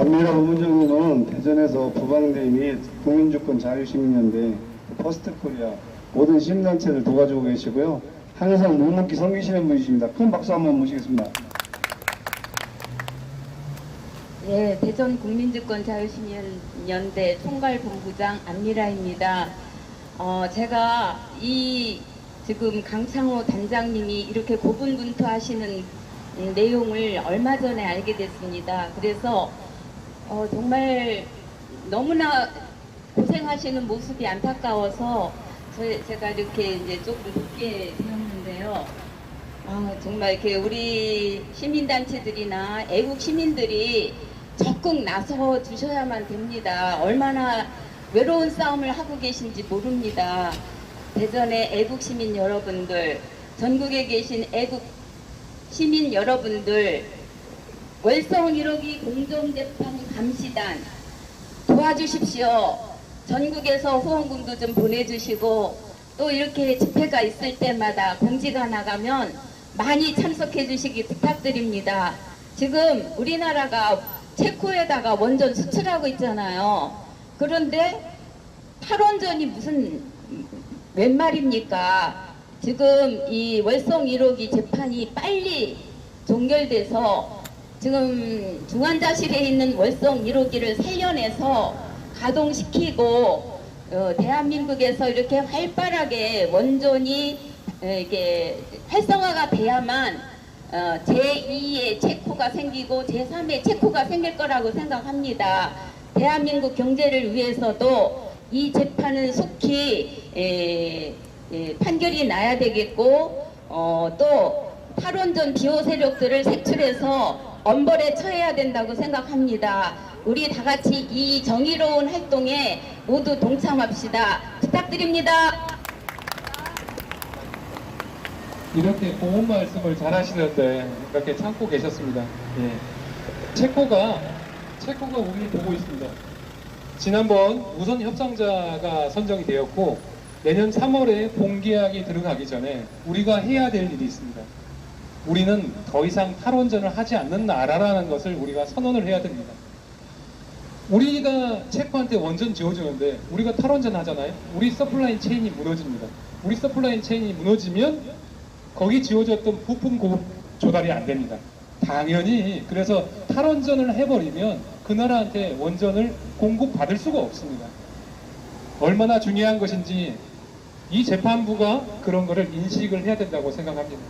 안미라 법무장관은 대전에서 부방대 및 국민주권 자유시민연대, 퍼스트 코리아 모든 시민단체를 도와주고 계시고요. 항상 묵묵히 섬기시는 분이십니다. 큰 박수 한번 모시겠습니다. 예, 대전 국민주권 자유시민연대 총괄본부장 안미라입니다. 어, 제가 이 지금 강창호 단장님이 이렇게 고분분투하시는 음, 내용을 얼마 전에 알게 됐습니다. 그래서 어, 정말 너무나 고생하시는 모습이 안타까워서 저, 제가 이렇게 이제 조금 늦게 되었는데요. 아, 정말 이렇게 우리 시민단체들이나 애국 시민들이 적극 나서 주셔야만 됩니다. 얼마나 외로운 싸움을 하고 계신지 모릅니다. 대전의 애국 시민 여러분들, 전국에 계신 애국 시민 여러분들, 월성 1호기 공정재판 감시단 도와주십시오. 전국에서 후원금도 좀 보내주시고 또 이렇게 집회가 있을 때마다 공지가 나가면 많이 참석해 주시기 부탁드립니다. 지금 우리나라가 체코에다가 원전 수출하고 있잖아요. 그런데 탈원전이 무슨 웬 말입니까? 지금 이 월성 1호기 재판이 빨리 종결돼서 지금 중환자실에 있는 월성 1호기를 살려내서 가동시키고 어, 대한민국에서 이렇게 활발하게 원전이 어, 이게 활성화가 돼야만 어, 제2의 체코가 생기고 제3의 체코가 생길 거라고 생각합니다. 대한민국 경제를 위해서도 이 재판은 속히 에, 에, 판결이 나야 되겠고 어, 또 탈원전 비호 세력들을 색출해서 엄벌에 처해야 된다고 생각합니다. 우리 다 같이 이 정의로운 활동에 모두 동참합시다. 부탁드립니다. 이렇게 고운 말씀을 잘 하시는데 이렇게 참고 계셨습니다. 예. 체코가 체코가 우리를 보고 있습니다. 지난번 우선 협상자가 선정이 되었고 내년 3월에 본계약이 들어가기 전에 우리가 해야 될 일이 있습니다. 우리는 더 이상 탈원전을 하지 않는 나라라는 것을 우리가 선언을 해야 됩니다. 우리가 체코한테 원전 지어주는데 우리가 탈원전 하잖아요. 우리 서플라인 체인이 무너집니다. 우리 서플라인 체인이 무너지면 거기 지어졌던 부품 고 조달이 안 됩니다. 당연히 그래서 탈원전을 해버리면 그 나라한테 원전을 공급받을 수가 없습니다. 얼마나 중요한 것인지 이 재판부가 그런 거를 인식을 해야 된다고 생각합니다.